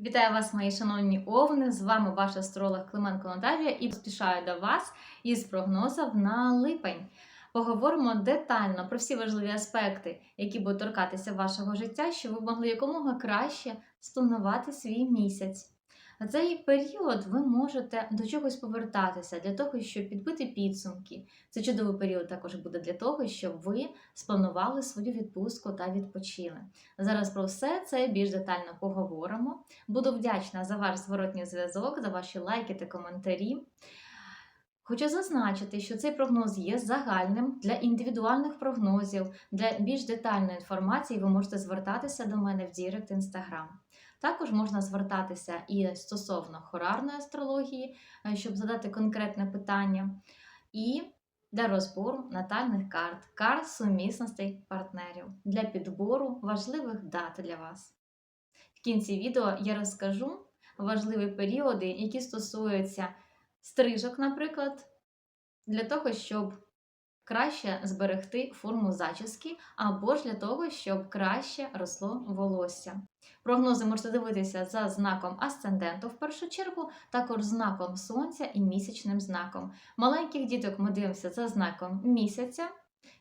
Вітаю вас, мої шановні овни! З вами ваш астролог Клименко Наталія і поспішаю до вас із прогнозом на липень. Поговоримо детально про всі важливі аспекти, які будуть торкатися вашого життя, щоб ви могли якомога краще спланувати свій місяць. Цей період ви можете до чогось повертатися для того, щоб підбити підсумки. Це чудовий період також буде для того, щоб ви спланували свою відпустку та відпочили. Зараз про все це більш детально поговоримо. Буду вдячна за ваш зворотній зв'язок, за ваші лайки та коментарі. Хочу зазначити, що цей прогноз є загальним для індивідуальних прогнозів, для більш детальної інформації ви можете звертатися до мене в Дірект Інстаграм. Також можна звертатися і стосовно хорарної астрології, е, щоб задати конкретне питання, і для розбору натальних карт, карт сумісностей партнерів для підбору важливих дат для вас. В кінці відео я розкажу важливі періоди, які стосуються стрижок, наприклад, для того, щоб краще зберегти форму зачіски, або ж для того, щоб краще росло волосся. Прогнози можете дивитися за знаком асценденту в першу чергу, також знаком сонця і місячним знаком. Маленьких діток ми дивимося за знаком місяця.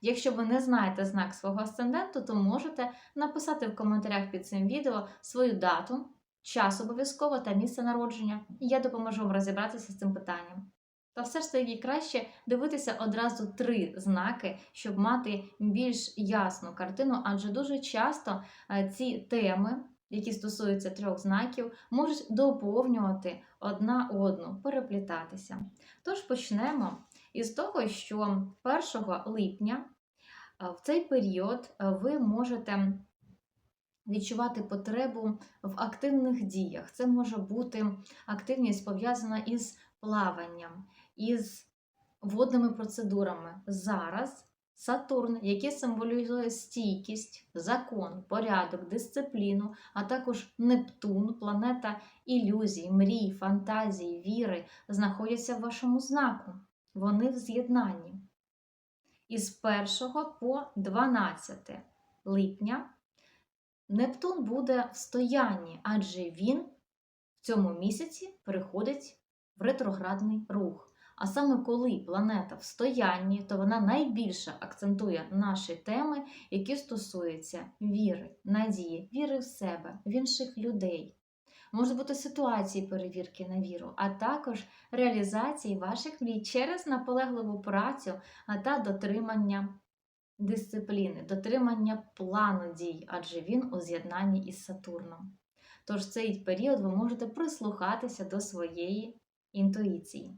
Якщо ви не знаєте знак свого асценденту, то можете написати в коментарях під цим відео свою дату, час обов'язково та місце народження, я допоможу вам розібратися з цим питанням. Та все ж таки краще дивитися одразу три знаки, щоб мати більш ясну картину, адже дуже часто е, ці теми, які стосуються трьох знаків, можуть доповнювати одна одну, переплітатися. Тож почнемо із того, що 1 липня е, в цей період е, ви можете відчувати потребу в активних діях. Це може бути активність пов'язана із плаванням, із водними процедурами. Зараз Сатурн, який символізує стійкість, закон, порядок, дисципліну, а також Нептун, планета ілюзій, мрій, фантазій, віри, знаходяться в вашому знаку. Вони в з'єднанні. Із 1 по 12 липня Нептун буде в стоянні, адже він в цьому місяці переходить в ретроградний рух. А саме коли планета в стоянні, то вона найбільше акцентує наші теми, які стосуються віри, надії, віри в себе, в інших людей. Можуть бути ситуації перевірки на віру, а також реалізації ваших мрій через наполегливу працю та дотримання дисципліни, дотримання плану дій, адже він у з'єднанні із Сатурном. Тож цей період ви можете прислухатися до своєї інтуїції.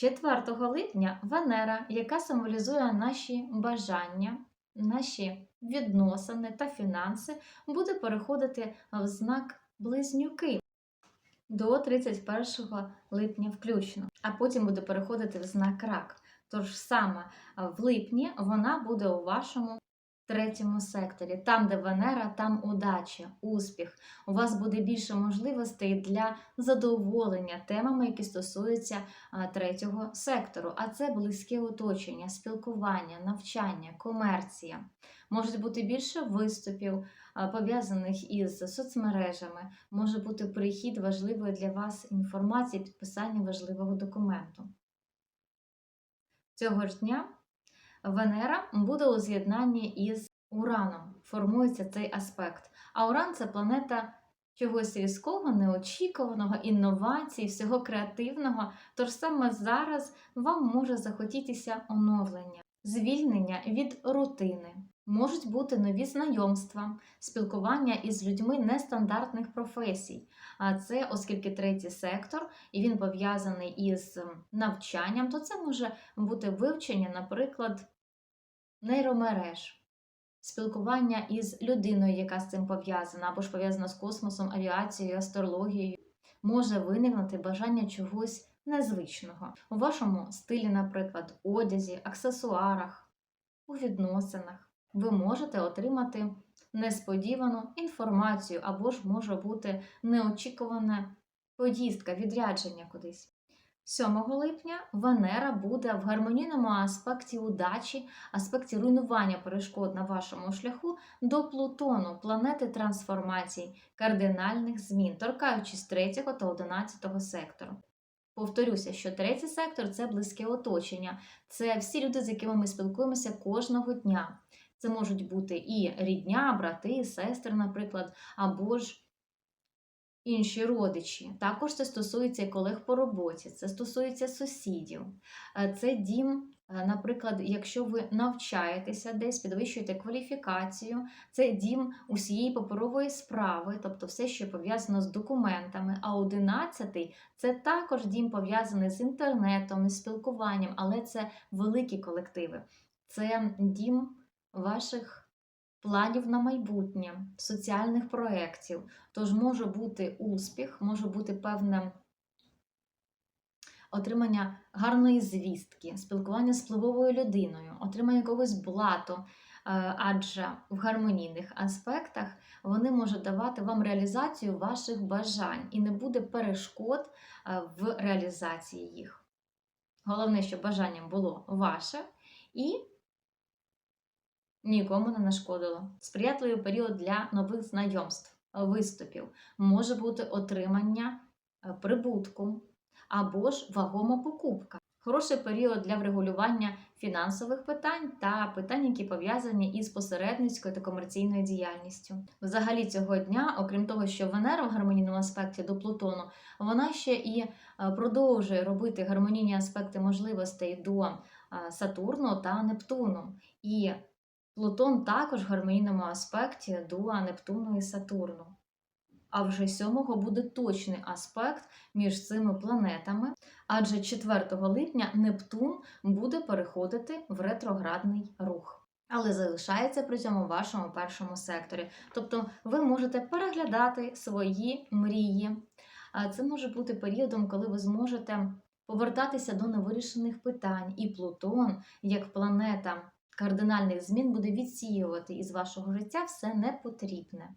4 липня Венера, яка символізує наші бажання, наші відносини та фінанси, буде переходити в знак близнюки до 31 липня включно, а потім буде переходити в знак рак. Тож саме в липні вона буде у вашому третьому секторі, там, де Венера, там удача, успіх. У вас буде більше можливостей для задоволення темами, які стосуються третього сектору. А це близьке оточення, спілкування, навчання, комерція. Можуть бути більше виступів, пов'язаних із соцмережами, може бути прихід важливої для вас інформації, підписання важливого документу. Цього ж дня Венера буде у з'єднанні із Ураном. Формується цей аспект. А Уран це планета чогось різкого, неочікуваного, інновацій, всього креативного. Тож саме зараз вам може захотітися оновлення, звільнення від рутини. Можуть бути нові знайомства, спілкування із людьми нестандартних професій. А це, оскільки третій сектор, і він пов'язаний із навчанням, то це може бути вивчення, наприклад, нейромереж, спілкування із людиною, яка з цим пов'язана, або ж пов'язана з космосом, авіацією, астрологією, може виникнути бажання чогось незвичного. У вашому стилі, наприклад, одязі, аксесуарах, у відносинах ви можете отримати несподівану інформацію, або ж може бути неочікувана поїздка, відрядження кудись. 7 липня Венера буде в гармонійному аспекті удачі, аспекті руйнування перешкод на вашому шляху до Плутону, планети трансформацій, кардинальних змін, торкаючись 3 та 11 сектору. Повторюся, що третій сектор це близьке оточення, це всі люди, з якими ми спілкуємося кожного дня. Це можуть бути і рідня, брати, сестри, наприклад, або ж інші родичі. Також це стосується і колег по роботі, це стосується сусідів. Е, Це дім, е, наприклад, якщо ви навчаєтеся десь, підвищуєте кваліфікацію, це дім усієї паперової справи, тобто все, що пов'язано з документами. А одинадцятий це також дім пов'язаний з інтернетом, із спілкуванням, але це великі колективи. Це дім ваших планів на майбутнє, соціальних проєктів. Тож може бути успіх, може бути певне отримання гарної звістки, спілкування з впливовою людиною, отримання якогось блату, е, адже в гармонійних аспектах вони можуть давати вам реалізацію ваших бажань і не буде перешкод е, в реалізації їх. Головне, щоб бажанням було ваше і нікому не нашкодило. Сприятливий період для нових знайомств, виступів, може бути отримання е, прибутку або ж вагома покупка. Хороший період для врегулювання фінансових питань та питань, які пов'язані із посередницькою та комерційною діяльністю. Взагалі цього дня, окрім того, що Венера в гармонійному аспекті до Плутону, вона ще і е, продовжує робити гармонійні аспекти можливостей до е, Сатурну та Нептуну. І Плутон також в гармонійному аспекті до Нептуну і Сатурну. А вже 7-го буде точний аспект між цими планетами, адже 4 липня Нептун буде переходити в ретроградний рух. Але залишається при цьому в вашому першому секторі. Тобто ви можете переглядати свої мрії. Це може бути періодом, коли ви зможете повертатися до невирішених питань, і Плутон, як планета кардинальних змін буде відсіювати із вашого життя все непотрібне.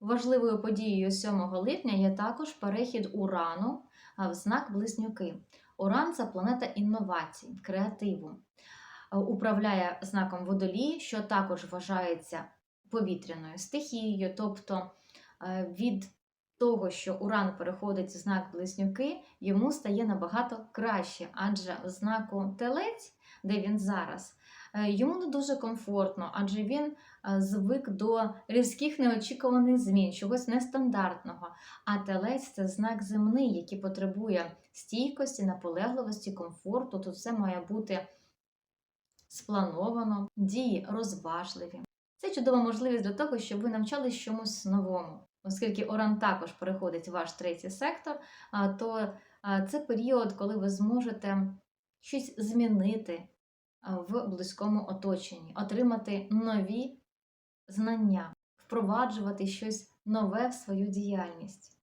Важливою подією 7 липня є також перехід Урану в знак Близнюки. Уран це планета інновацій, креативу. Управляє знаком водолій, що також вважається повітряною стихією, тобто від того, що Уран переходить в знак Близнюки, йому стає набагато краще, адже в знаку Телець, де він зараз, йому не дуже комфортно, адже він е, звик до різких неочікуваних змін, чогось нестандартного. А телець це знак земний, який потребує стійкості, наполегливості, комфорту. Тут все має бути сплановано, дії розважливі. Це чудова можливість для того, щоб ви навчались чомусь новому. Оскільки Оран також переходить в ваш третій сектор, то це період, коли ви зможете щось змінити, в близькому оточенні, отримати нові знання, впроваджувати щось нове в свою діяльність.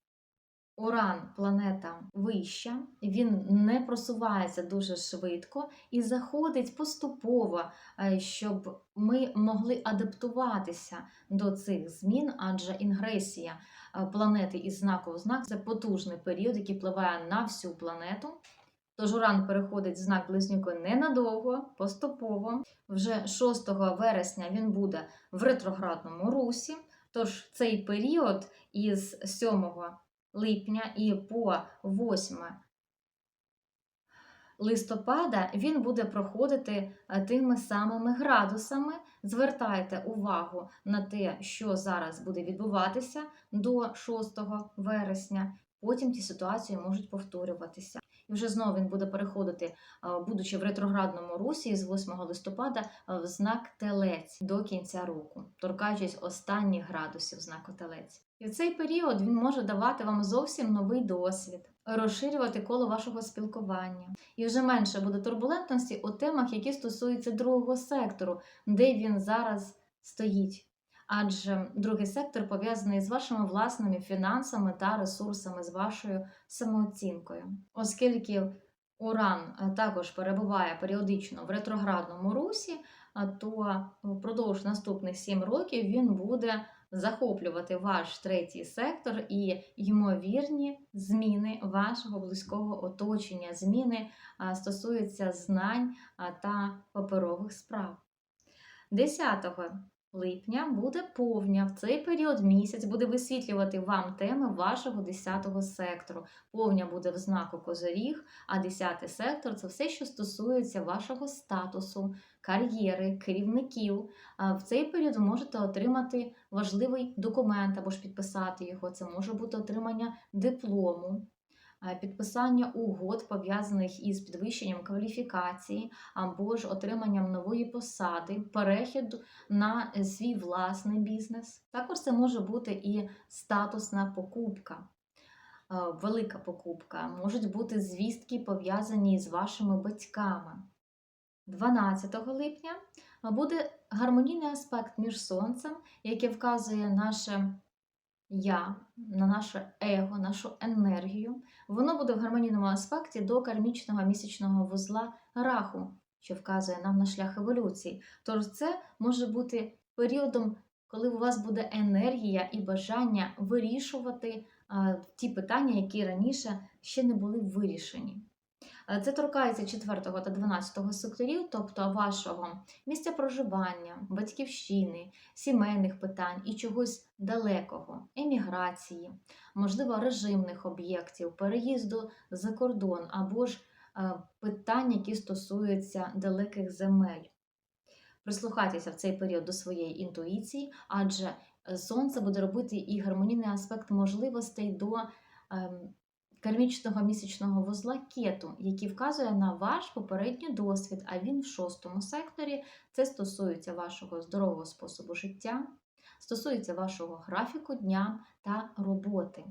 Уран, планета вища, він не просувається дуже швидко і заходить поступово, е, щоб ми могли адаптуватися до цих змін, адже інгресія е, планети із знаку в знак це потужний період, який впливає на всю планету. Тож Уран переходить в знак близнюку ненадовго, поступово. Вже 6 вересня він буде в ретроградному русі. Тож цей період із 7 липня і по 8 листопада він буде проходити е, тими самими градусами. Звертайте увагу на те, що зараз буде відбуватися до 6 вересня. Потім ті ситуації можуть повторюватися. І вже знову він буде переходити, будучи в ретроградному русі з 8 листопада в знак телець до кінця року, торкаючись останніх градусів знаку телець. І в цей період він може давати вам зовсім новий досвід, розширювати коло вашого спілкування. І вже менше буде турбулентності у темах, які стосуються другого сектору, де він зараз стоїть адже другий сектор пов'язаний з вашими власними фінансами та ресурсами, з вашою самооцінкою. Оскільки Уран е, також перебуває періодично в ретроградному русі, то впродовж наступних 7 років він буде захоплювати ваш третій сектор і ймовірні зміни вашого близького оточення, зміни стосуються знань та паперових справ. 10 липня буде повня. В цей період місяць буде висвітлювати вам теми вашого 10-го сектору. Повня буде в знаку Козоріг, а 10-й сектор це все, що стосується вашого статусу, кар'єри, керівників. В цей період ви можете отримати важливий документ або ж підписати його. Це може бути отримання диплому. Е, Підписання угод, пов'язаних із підвищенням кваліфікації або ж отриманням нової посади, перехід на е, свій власний бізнес. Також це може бути і статусна покупка, е, велика покупка. Можуть бути звістки, пов'язані з вашими батьками. 12 липня буде гармонійний аспект між сонцем, який вказує наше я, на наше его, нашу енергію. Воно буде в гармонійному аспекті до кармічного місячного вузла раху, що вказує нам на шлях еволюції. Тож це може бути періодом, коли у вас буде енергія і бажання вирішувати ті питання, які раніше ще не були вирішені. Е, Це торкається 4 та 12 секторів, тобто вашого місця проживання, батьківщини, сімейних питань і чогось далекого, еміграції, можливо, режимних об'єктів, переїзду за кордон або ж е, питань, які стосуються далеких земель. Прислухайтеся в цей період до своєї інтуїції, адже е, сонце буде робити і гармонійний аспект можливостей до ем, кармічного місячного вузла кету, який вказує на ваш попередній досвід, а він в шостому секторі. Це стосується вашого здорового способу життя, стосується вашого графіку дня та роботи.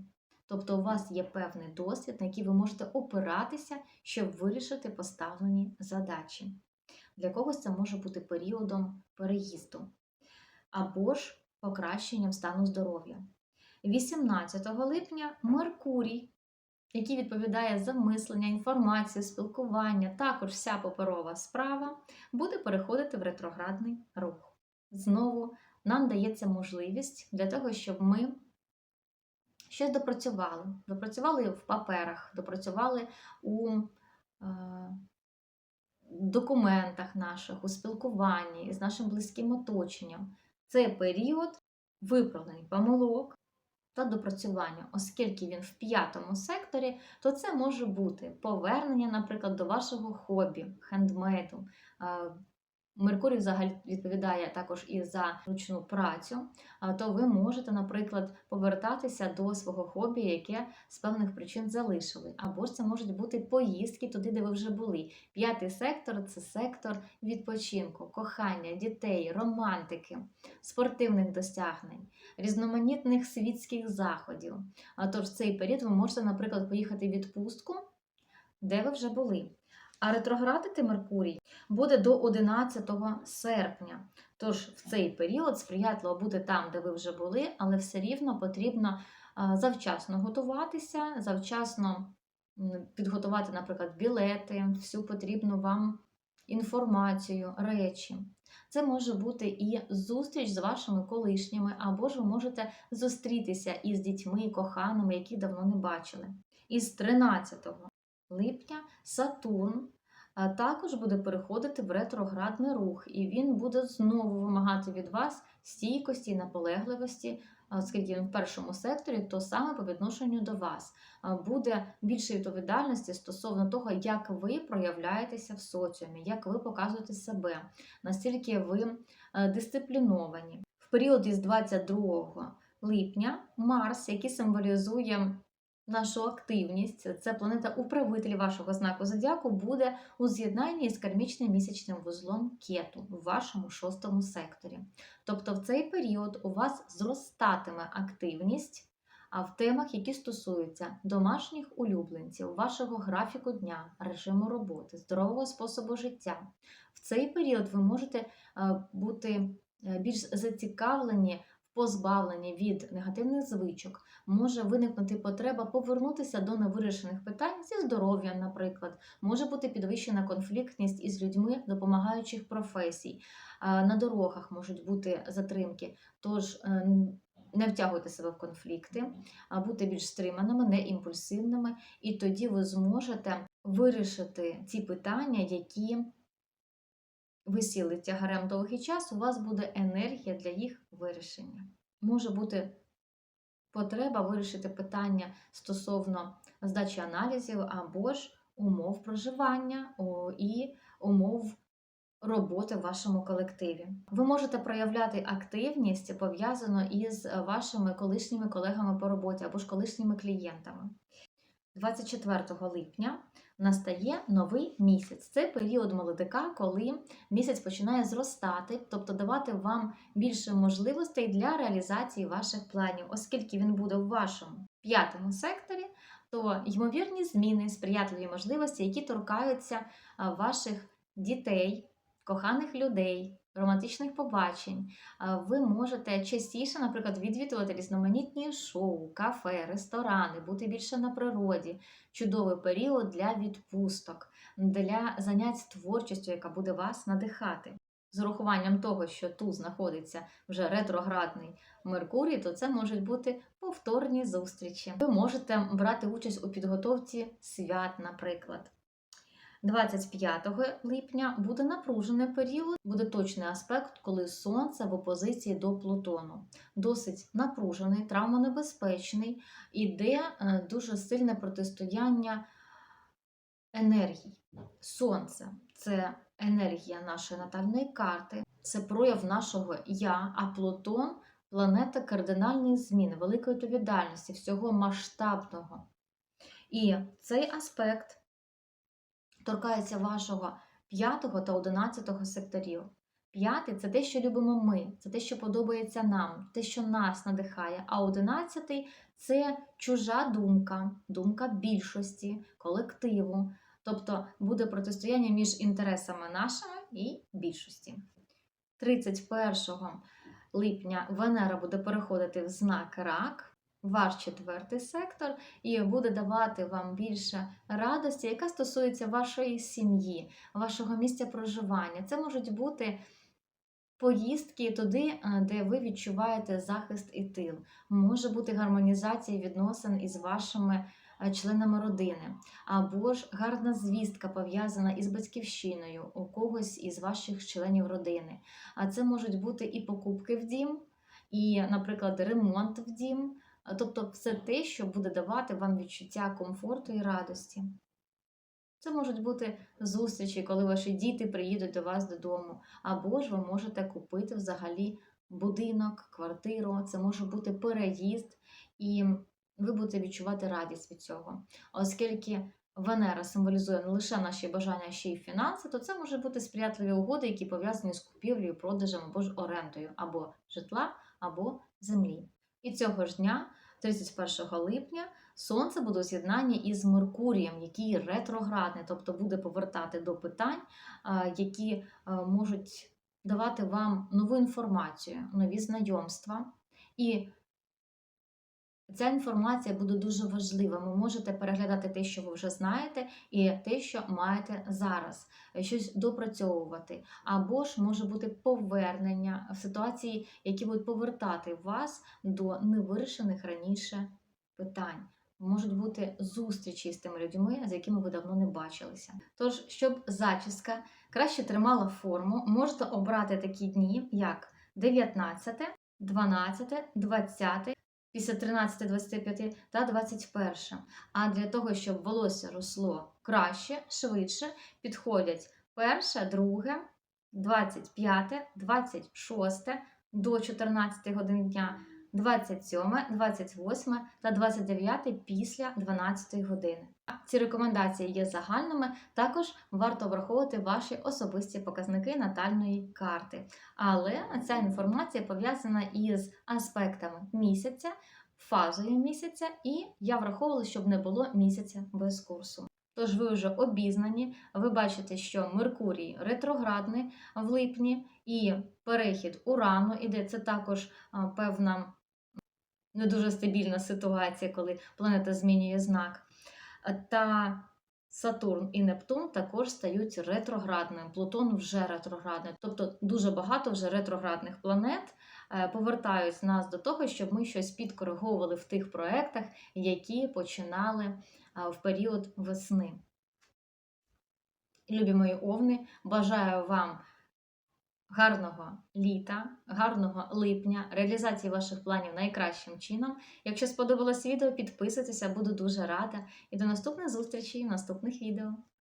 Тобто у вас є певний досвід, на який ви можете опиратися, щоб вирішити поставлені задачі. Для когось це може бути періодом переїзду або ж покращенням стану здоров'я. 18 липня Меркурій, який відповідає за мислення, інформацію, спілкування, також вся паперова справа, буде переходити в ретроградний рух. Знову нам дається можливість для того, щоб ми щось допрацювали. Допрацювали в паперах, допрацювали у е, документах наших, у спілкуванні з нашим близьким оточенням. Це період виправлень помилок та допрацювання, оскільки він в п'ятому секторі, то це може бути повернення, наприклад, до вашого хобі, хендмейду. Меркурій взагалі відповідає також і за ручну працю, то ви можете, наприклад, повертатися до свого хобі, яке з певних причин залишили. Або ж це можуть бути поїздки туди, де ви вже були. П'ятий сектор це сектор відпочинку, кохання, дітей, романтики, спортивних досягнень, різноманітних світських заходів. А тож в цей період ви можете, наприклад, поїхати в відпустку, де ви вже були. А ретроградити Меркурій буде до 11 серпня. Тож в цей період сприятливо бути там, де ви вже були, але все рівно потрібно завчасно готуватися, завчасно підготувати, наприклад, білети, всю потрібну вам інформацію, речі. Це може бути і зустріч з вашими колишніми, або ж ви можете зустрітися із дітьми, коханими, які давно не бачили. Із 13 липня Сатурн також буде переходити в ретроградний рух, і він буде знову вимагати від вас стійкості і наполегливості, оскільки він в першому секторі, то саме по відношенню до вас буде більше відповідальності стосовно того, як ви проявляєтеся в соціумі, як ви показуєте себе, настільки ви дисципліновані. В період із 22 липня Марс, який символізує нашу активність, це планета управитель вашого знаку зодіаку, буде у з'єднанні з кармічним місячним вузлом кету в вашому шостому секторі. Тобто в цей період у вас зростатиме активність а в темах, які стосуються домашніх улюбленців, вашого графіку дня, режиму роботи, здорового способу життя. В цей період ви можете е, бути е, більш зацікавлені в позбавленні від негативних звичок, може виникнути потреба повернутися до невирішених питань зі здоров'ям, наприклад, може бути підвищена конфліктність із людьми допомагаючих професій. На дорогах можуть бути затримки. Тож е, не втягуйте себе в конфлікти, а будьте більш стриманими, не імпульсивними, і тоді ви зможете вирішити ці питання, які висіли тягарем довгий час, у вас буде енергія для їх вирішення. Може бути потреба вирішити питання стосовно здачі аналізів або ж умов проживання і умов роботи в вашому колективі. Ви можете проявляти активність пов'язану із вашими колишніми колегами по роботі або ж колишніми клієнтами. 24 липня настає новий місяць. Це період молодика, коли місяць починає зростати, тобто давати вам більше можливостей для реалізації ваших планів, оскільки він буде в вашому п'ятому секторі, то ймовірні зміни, сприятливі можливості, які торкаються ваших дітей, коханих людей. Романтичних побачень, ви можете частіше, наприклад, відвідувати різноманітні шоу, кафе, ресторани, бути більше на природі, чудовий період для відпусток, для занять творчістю, яка буде вас надихати. З урахуванням того, що тут знаходиться вже ретроградний Меркурій, то це можуть бути повторні зустрічі. Ви можете брати участь у підготовці свят, наприклад. 25 липня буде напружений період, буде точний аспект, коли Сонце в опозиції до Плутону. Досить напружений, травмонебезпечний, іде е, дуже сильне протистояння енергій. Сонце це енергія нашої натальної карти, це прояв нашого я, а Плутон планета кардинальних змін, великої відповідальності, всього масштабного. І цей аспект торкається вашого 5 та 11 секторів. П'ятий це те, що любимо ми, це те, що подобається нам, те, що нас надихає. А одинадцятий це чужа думка, думка більшості, колективу. Тобто буде протистояння між інтересами нашими і більшості. 31 липня Венера буде переходити в знак рак ваш четвертий сектор і буде давати вам більше радості, яка стосується вашої сім'ї, вашого місця проживання. Це можуть бути поїздки туди, е, де ви відчуваєте захист і тил. Може бути гармонізація відносин із вашими е, членами родини, або ж гарна звістка пов'язана із батьківщиною у когось із ваших членів родини. А це можуть бути і покупки в дім, і, наприклад, ремонт в дім. Тобто все те, що буде давати вам відчуття комфорту і радості. Це можуть бути зустрічі, коли ваші діти приїдуть до вас додому, або ж ви можете купити взагалі будинок, квартиру, це може бути переїзд, і ви будете відчувати радість від цього. Оскільки Венера символізує не лише наші бажання, ще й фінанси, то це може бути сприятливі угоди, які пов'язані з купівлею, продажем або ж орендою, або житла, або землі. І цього ж дня, 31 липня, Сонце буде у з'єднанні із Меркурієм, який ретроградний, тобто буде повертати до питань, які можуть давати вам нову інформацію, нові знайомства. І Ця інформація буде дуже важлива. Ви можете переглядати те, що ви вже знаєте, і те, що маєте зараз, щось допрацьовувати. Або ж може бути повернення в ситуації, які будуть повертати вас до невирішених раніше питань. Можуть бути зустрічі з тими людьми, з якими ви давно не бачилися. Тож, щоб зачіска краще тримала форму, можете обрати такі дні, як 19, 12, 20, після 13, 25 та 21. А для того, щоб волосся росло краще, швидше, підходять перше, друге, 25, 26 до 14 годин дня. 27, 28 та 29 після 12 години. Ці рекомендації є загальними, також варто враховувати ваші особисті показники натальної карти. Але ця інформація пов'язана із аспектами місяця, фазою місяця, і я враховувала, щоб не було місяця без курсу. Тож ви вже обізнані, ви бачите, що Меркурій ретроградний в липні і перехід урану іде це також певна не дуже стабільна ситуація, коли планета змінює знак. Та Сатурн і Нептун також стають ретроградними. Плутон вже ретроградний. Тобто дуже багато вже ретроградних планет, е, повертають нас до того, щоб ми щось підкориговували в тих проектах, які починали е, в період весни. Любі мої овни, бажаю вам гарного літа, гарного липня, реалізації ваших планів найкращим чином. Якщо сподобалось відео, підписуйтеся, буду дуже рада. І до наступних зустрічей в наступних відео.